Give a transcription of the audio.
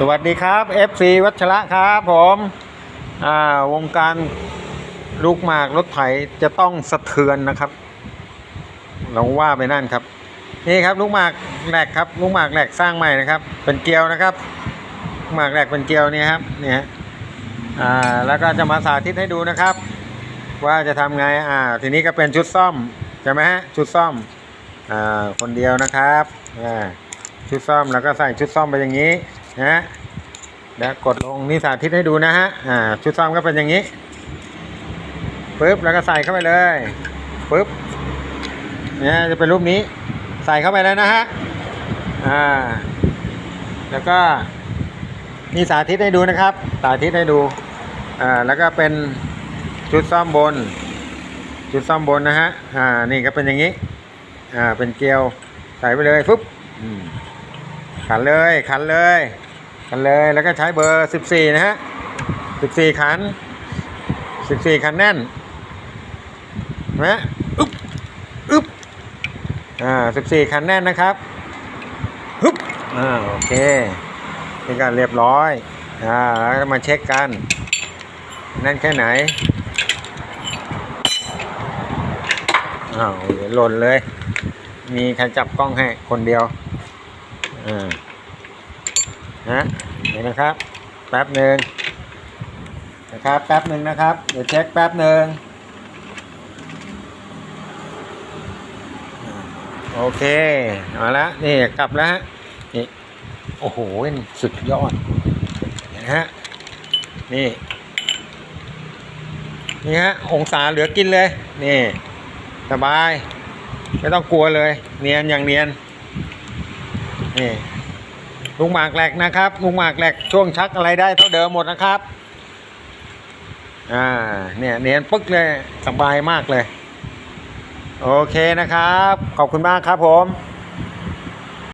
สวัสดีครับ FC วัชระครับผมอ่าวงการลูกหมากรถไถจะต้องสะเทือนนะครับลองว่าไปนั่นครับ นี่ครับลูกหมากแหลกครับลูกหมากแหลกสร้างใหม่นะครับ เป็นเกลียวนะครับลูกหมากแหลกเป็นเกลียวนี่ครับเนี่ยฮะอ่าแล้วก็จะมาสาธิตให้ดูนะครับ ว่าจะทำไงอ่าทีนี้ก็เป็นชุดซ่อมใช่ไหมฮะชุดซ่อมอ่าคนเดียวนะครับอ่าชุดซ่อมแล้วก็ใส่ชุดซ่อมไปอย่างนี้ นะฮะเดี๋ยวกดลงนี่สาธิตให้ดูนะฮะอ่าชุดซ่อมก็เป็นอย่างนี้ปึ๊บแล้วก็ใส่เข้าไปเลยปึ๊บเนี่ยจะเป็นรูปนี้ใส่เข้าไปแล้วนะฮะอ่าแล้วก็นี่สาธิตให้ดูนะครับ สาธิตให้ดูอ่าแล้วก็เป็นชุดซ่อมบน ชุดซ่อมบนนะฮะอ่านี่ก็เป็นอย่างนี้อ่าเป็นเกลียวใส่ไปเลยปุ๊บขันเลยขันเลย ขันเลยแล้วก็ใช้เบอร์สิบสี่นะฮะสิบสี่ขันสิบสี่ขันแน่นเห็นไหมอึ๊บอึ๊บอ่าสิบสี่ขันแน่นนะครับฮึบอ่าโอเคนี่ก็เรียบร้อยอ่าแล้วมาเช็คกันแน่นแค่ไหนอ้าวหล่นเลย มีใครจับกล้องให้คนเดียวอ่า นะเดี๋ยวนะครับ แป๊บหนึ่งนะครับแป๊บหนึ่งนะครับ เดี๋ยวเช็คแป๊บหนึ่งโอเคเอาละนี่กลับแล้วฮะนี่โอ้โหสุดยอดนะฮะนี่นี่ฮะองศาเหลือกินเลยนี่สบาย ไม่ต้องกลัวเลย เนียนอย่างเนียนนี่ ลุงหมากแหลกนะครับลุงหมากแหลกช่วงชักอะไรได้เท่าเดิมหมดนะครับอ่าเนี่ยเนียนปึ๊กเลยสบายมากเลย โอเคนะครับ ขอบคุณมากครับผม